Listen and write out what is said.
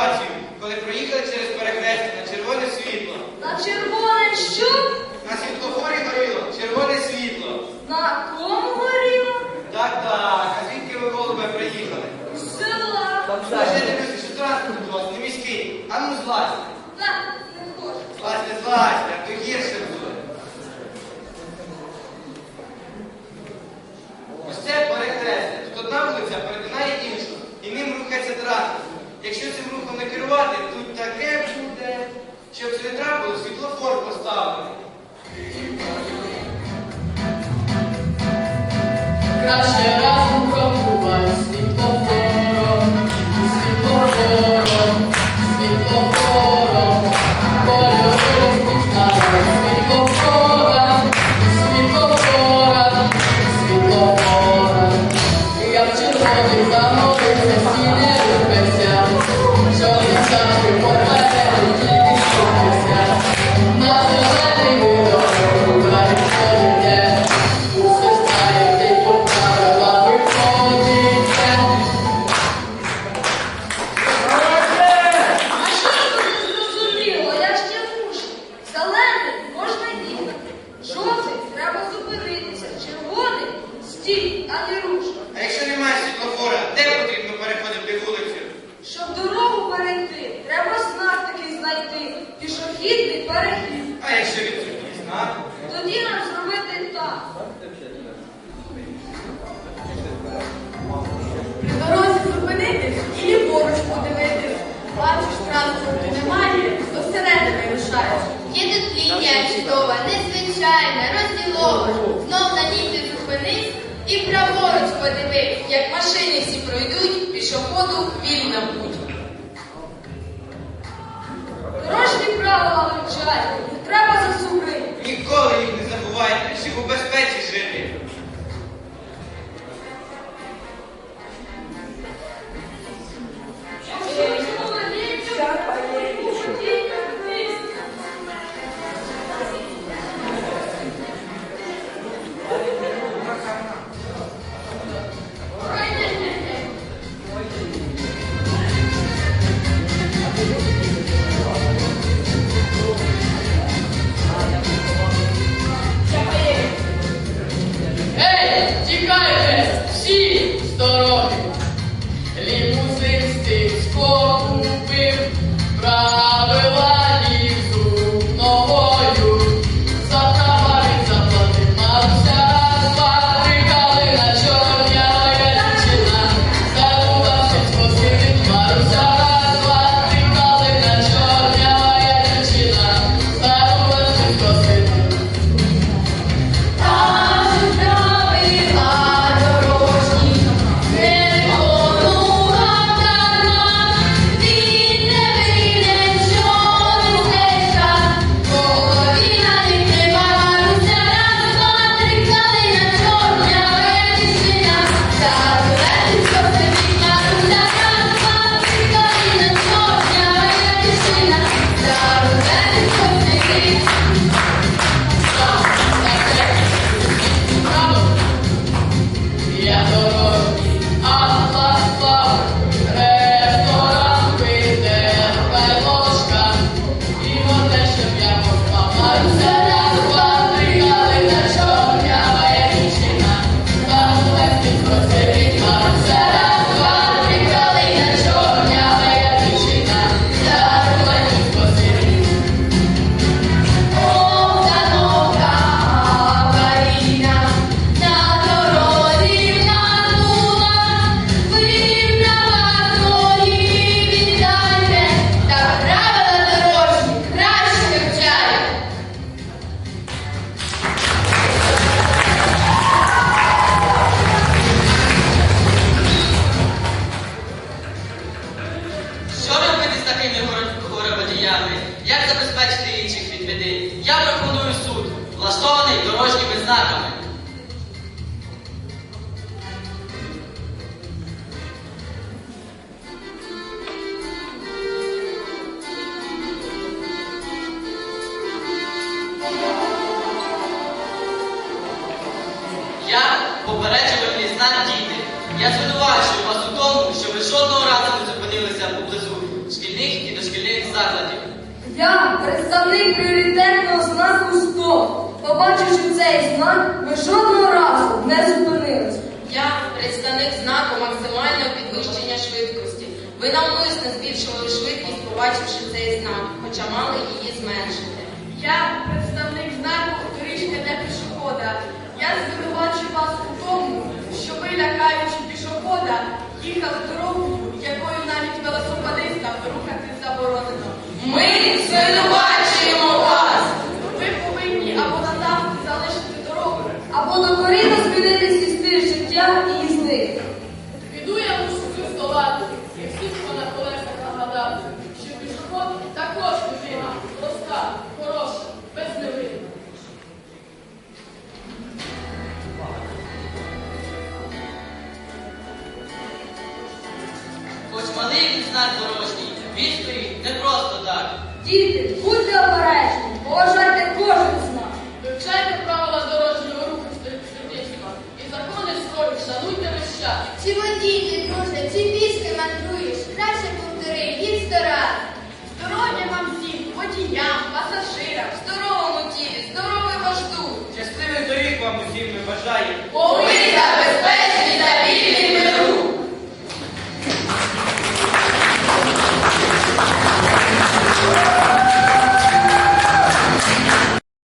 ситуацію, коли проїхали через перехрестя на червоне світло. На червоне що? На світлофорі горіло, червоне світло. На кому горіло? Так, так. А звідки ви голубе приїхали? З села. Боже, дивлюся, що транспорт у вас, не міський. А ну злазьте. Так, не хочу. Злазьте, злазь, а то гірше буде. Ось це Якщо цим рухом не керувати, тут таке ж буде, щоб це не трапилось, світлофор поставили. Краще пішохідний перехід. А якщо відсутність знак? Тоді нам зробити так. При дорозі зупинитись і ліворуч подивитись. Бачиш, транспорту немає, то всередини лишаєш. Є тут лінія чудова, незвичайна, розділова. Знов на ній ти зупинись і праворуч подивись, як машини всі пройдуть, пішоходу вільно буде. тому, щоб жодного разу не зупинилися поблизу шкільних і дошкільних закладів. Я, представник пріоритетного знаку 100, побачивши цей знак, ми жодного разу не зупинились. Я, представник знаку максимального підвищення швидкості. Ви навмисно збільшували швидкість, побачивши цей знак, хоча мали її зменшити. Я представник знаку «Доріжка для пішохода. Я звинувачу вас у тому, що ви лякаючи пішохода, їхав дорогою, якою навіть велосипедистам рухати заборонено. Ми звинувачуємо він знак дорожній, він стоїть не просто так. Діти, будьте обережні, поважайте кожен знак. Вивчайте правила дорожнього руху студентства і закони строї шануйте весь час. Чи водій, друже, чи пішки мандруєш? Краще повтори, їдь сто раз. здоров'я вам всім, водіям, пасажирам. Здоровому тілі, здоровий вожду. Щасливих доріг вам усім ми бажаємо.